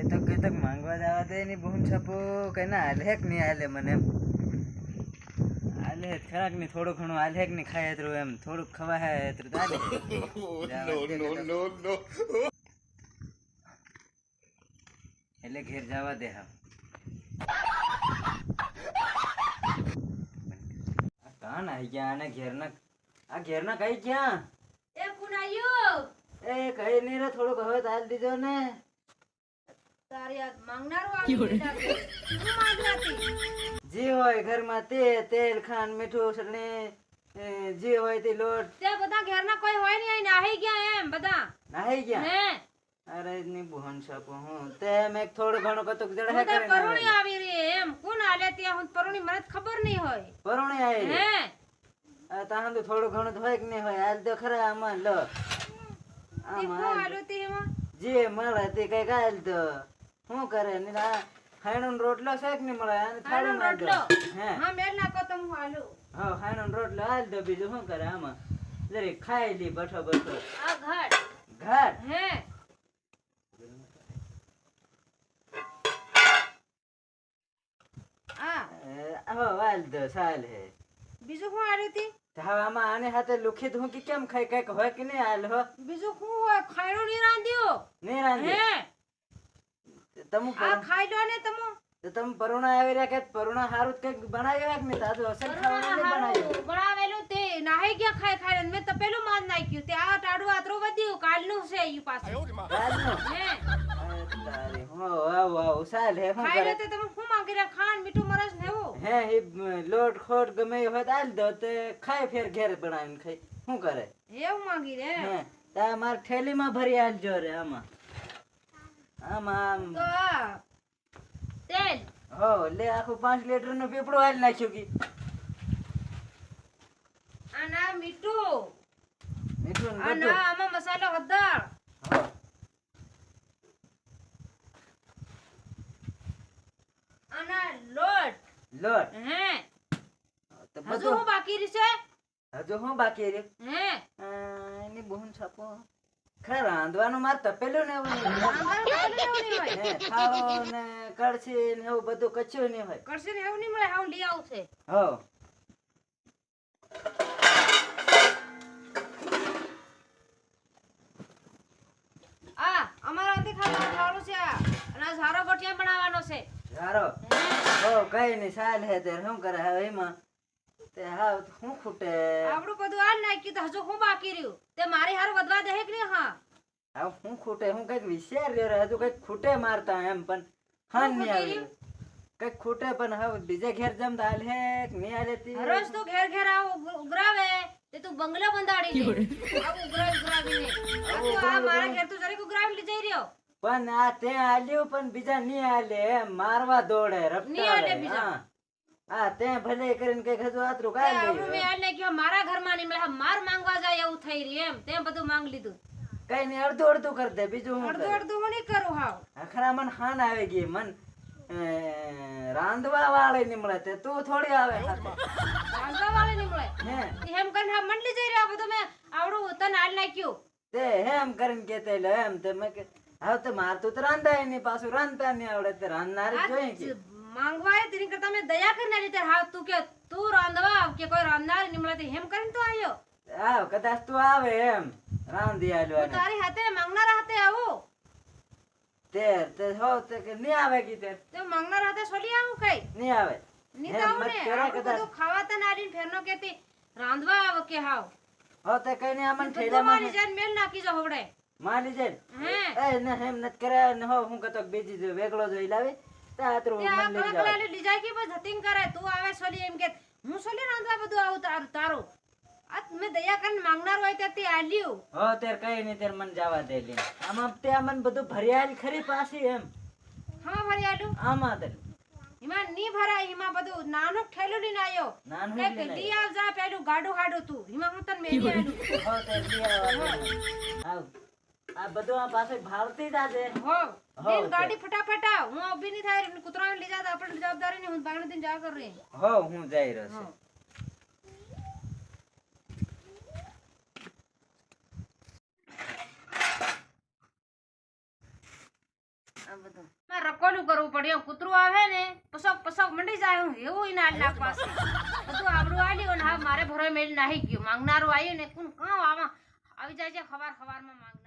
કઈ તો માંગવા જવા દે એની બહુન છપો કે ના હાલે હેક નહીં હાલે મને હાલે ખરાકની થોડું ઘણું હાલે હેક નહીં ખાય એટલું એમ. થોડુંક ખવા હે એટલું તો. એટલે ઘેર જવા દે હા કાન આઈ ગયા આને ઘેરના. આ ઘેરના કઈ ક્યાં એ પુનાયો એ કઈ નહીં રે થોડુંક હવે તાલ દીધો ને તારી આ માંગનારો આવી બેટા કે. શું માંગનાતી જે હોય ઘરમાં તે તેલ ખાંડ મીઠું ચટણી જે હોય તે લોટ. તે બધા ઘરના કોઈ હોય નહીં નાહી ગયા એમ બધા. નાહી ગયા? અરે ની બોહન છાપો હું તે મેં થોડું ઘણું કતુક જડે કરે પરુણી આવી રહી એમ. કોણ આલે તે હું પરુણી મને ખબર નહીં હોય. પરુણી આવી હે? તાહન તો થોડું ઘણું તો હોય કે નહીં હોય? હાલ તો ખરા આમાં લો. આમાં જે મળે તે કઈ કાલ તો. શું કરે? ને આ ખાયણો રોટલો છે કે નહીં મળે? અને થાળી હાલો દો. હે. મેલ નાખો તો હું હાલું. હા ખાયણો રોટલો હાલ દો બીજું શું કરે આમાં? જરે ખાઈ લી બઠો બઠો. આ ઘાટ. ઘાટ? હે. આ. હો દો સાલ હે. બીજું શું હાલ્યું તી? આને હાથે લુખી કેમ ખાઈ કંઈક હોય કે નહીં હાલ હો? બીજું શું હોય? ખાયડો નહીં રાંધ્યો? નહીં રાંધે હે. તમે આ ખાઈ લો ને તમે. તો તમે પરુણા આવી રહ્યા કે પરુણા હારું જ બનાવ્યો કે નહીં તાજુ અસલ ખાવાનું બનાવ્યું બનાવેલું તે. નાહી ગયા ખાઈ ખાઈ મેં પેલું માર નાખ્યું. તે આ ટાડું આતરો વધ્યું. કાલનું છે ઈ પાછું. રાજનું હે. હો હે કરે તે તમે. માંગી રહ્યા ખાન મીઠું મરચ ને એવું? હે લોટ ખોટ ગમે હોય તો દો. તે ખાય ફેર ઘેર બનાવીને ખાઈ શું કરે? એવું માંગી રે હે તા માર થેલીમાં ભરી આલજો રે આમાં. આમાં. તો તેલ. આમ હો લે આખું પાંચ લીટરનું પીપળું હાલ નાખ્યું કી. આના મીઠું. મીઠું આના આમાં મસાલો હદળ આના લોટ. લોટ. હે. તો હજુ બધું. હું બાકી રહી છે? હજુ હું બાકી રહ્યું હે. એની બહુન છાપો. ખરા રાંધવાનું માર તપેલું ને એવું નહીં. ને કળશી ને એવું બધું કચ્યું નહીં હોય. કરશે ને એવું નહીં મળે હાવ લઈ આવશે. હો. આ અમારા અંતે ખાવાનું છે આ. અને સારો ગોઠિયા બનાવવાનો છે. સારો હો કઈ નહીં સાલ હે તે શું કરે હવે એમાં? તે હા શું ખૂટે? આપણું બધું આ નાખ્યું તો હજુ હું બાકી રહ્યું? તે મારી હારું વધવા દે કે હા? હવે શું ખૂટે હું કંઈક વિચાર રહ્યો રે. હજુ કંઈક ખૂટે મારતા એમ પણ હા નહીં આવ્યું. કંઈક ખૂટે પણ હવે બીજે ઘેર જમ તો હે કે નહીં હાલે તી? રોજ તું ઘેર ઘેર આવ ઉગ- ઉઘરાવે તે તું બંગલો બંધાડી લે. આવું ઉઘરાવી ઉઘરાવીને આ મારા ઘેર તું જરીક ઉઘરાવી લઈ જઈ રહ્યો. પણ આ તે આલ્યું પણ બીજા નહીં આલે મારવા દોડે નહીં બીજા. હા હા તે ભલે કરીને હજુ આતરું કાય આવડું મેં મારા ઘરમાં નહીં મળે માર માંગવા જાય એવું થઈ રહ્યું એમ. તે બધું માંગ લીધું. કઈ નહીં અડધું અડધું કરી દે બીજું અડધું અડધું હું નહીં કરું હાવ. આખરા મન હાન આવી ગઈ મન રાંધવા વાળી નહીં મળે તે તું થોડી આવે રાંધવા વાળે નહીં મળે હે. એમ કરીને હા મંડલી જઈ રહ્યા બધું મેં આવડું તને હાલ નાખ્યું. તે હેમ કરીને કેતે લે એમ તે મેં કે હવે તો મારતું તો રાંધાય નહીં પાછું રાંધતા નહીં આવડે તે રાંધનારી જોઈએ કે. માંગવા આવે તેની કરતા મેં દયા કરીને લીધે હા તું કે તું રાંધવા કે કોઈ રાંધનાર નહીં હેમ કરીને તો આવ્યો આવ કદાચ તું આવે એમ. રાંધી હું આલવાની તારી હાથે માંગનારા હાથે આવું. તે તે હો તે કે નહીં આવે કી તે? તે માંગનાર હાથે છોડી આવું કઈ? નહીં આવે. નહીં તો આવું ને બધું ખાવા તને આડીને ફેરનો કેતી રાંધવા આવ કે હાવ. હો તે કઈ ને આમન ઠેલામાં મારી જાન મેલ નાખી જો હવડે. માલી જન હે. એ ને હેમ નત કરે ને હો હું કતો બીજી જો વેગળો જોઈ લાવી. તે આતરું તે આ મન લઈ જાય કે બસ ધતિંગ કરે? તું આવે સોલી એમ કે હું સોલી રાંધવા બધું આવું તારું તારું. મેં દયા કરીને માંગનાર હોય તો આલ્યું હો તેર કઈ નહીં તેર મન જવા દે લે આમાં તે આમન બધું ભર્યાલ ખરી પાછી એમ. હા ભરી આમાં તે એમાં ની ભરાય એમાં બધું નાનું ઠેલું લઈને આવ્યો નાનું કંઈક જ આવ જા પેલું ગાડું હાડું તું. એમાં હું તને મેલી આલું. હો તે લઈ આવવાનું. આવ. આ બધું આ પાસે ભાવતી આજે હો તે. ગાડી ફટાફટ આવ. હું ઊભી ની થાય કૂતરાને લઈ જાતા આપણે જવાબદારી નહીં હું બાગણ દિન જા કર રહી હો હું જઈ રહ્યો છું. આ બધું. મારે રકોલું કરવું પડે. એમ કૂતરું આવે ને પસક પસક મંડી જાય. હું એવું ના નાખ પાસે. બધું આવડું આલ્યું ને હા મારે ભરો મેળ નાહી ગયું. માંગનારું આવ્યું ને કોણ કાં આમાં આવી જાય છે ખવાર ખવારમાં માંગનાર